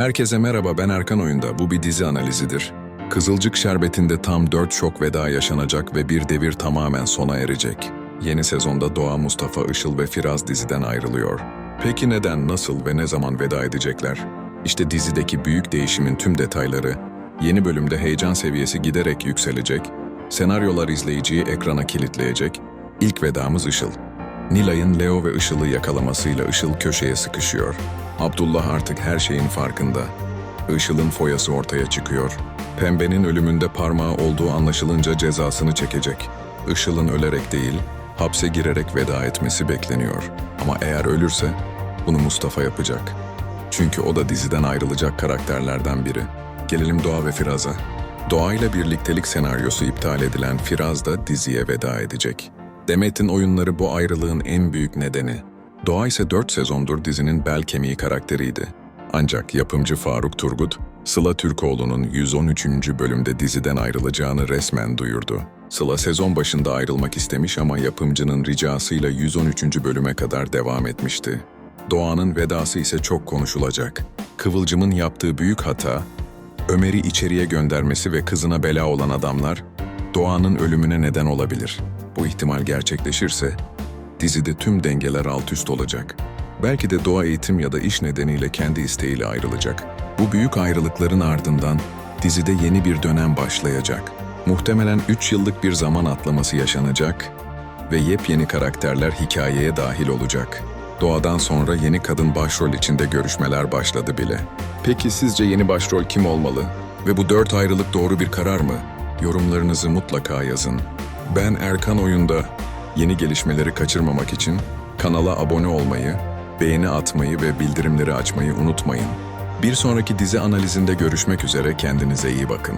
Herkese merhaba ben Erkan Oyunda. Bu bir dizi analizidir. Kızılcık Şerbeti'nde tam 4 şok veda yaşanacak ve bir devir tamamen sona erecek. Yeni sezonda Doğa, Mustafa, Işıl ve Firaz diziden ayrılıyor. Peki neden, nasıl ve ne zaman veda edecekler? İşte dizideki büyük değişimin tüm detayları. Yeni bölümde heyecan seviyesi giderek yükselecek. Senaryolar izleyiciyi ekrana kilitleyecek. İlk vedamız Işıl. Nilay'ın Leo ve Işıl'ı yakalamasıyla Işıl köşeye sıkışıyor. Abdullah artık her şeyin farkında. Işıl'ın foyası ortaya çıkıyor. Pembe'nin ölümünde parmağı olduğu anlaşılınca cezasını çekecek. Işıl'ın ölerek değil, hapse girerek veda etmesi bekleniyor. Ama eğer ölürse bunu Mustafa yapacak. Çünkü o da diziden ayrılacak karakterlerden biri. Gelelim Doğa ve Firaz'a. Doğa ile birliktelik senaryosu iptal edilen Firaz da diziye veda edecek. Demet'in oyunları bu ayrılığın en büyük nedeni. Doğa ise 4 sezondur dizinin bel kemiği karakteriydi. Ancak yapımcı Faruk Turgut, Sıla Türkoğlu'nun 113. bölümde diziden ayrılacağını resmen duyurdu. Sıla sezon başında ayrılmak istemiş ama yapımcının ricasıyla 113. bölüme kadar devam etmişti. Doğan'ın vedası ise çok konuşulacak. Kıvılcım'ın yaptığı büyük hata, Ömer'i içeriye göndermesi ve kızına bela olan adamlar, Doğan'ın ölümüne neden olabilir. Bu ihtimal gerçekleşirse, dizide tüm dengeler alt üst olacak. Belki de doğa eğitim ya da iş nedeniyle kendi isteğiyle ayrılacak. Bu büyük ayrılıkların ardından dizide yeni bir dönem başlayacak. Muhtemelen 3 yıllık bir zaman atlaması yaşanacak ve yepyeni karakterler hikayeye dahil olacak. Doğadan sonra yeni kadın başrol içinde görüşmeler başladı bile. Peki sizce yeni başrol kim olmalı? Ve bu dört ayrılık doğru bir karar mı? Yorumlarınızı mutlaka yazın. Ben Erkan Oyun'da yeni gelişmeleri kaçırmamak için kanala abone olmayı, beğeni atmayı ve bildirimleri açmayı unutmayın. Bir sonraki dizi analizinde görüşmek üzere kendinize iyi bakın.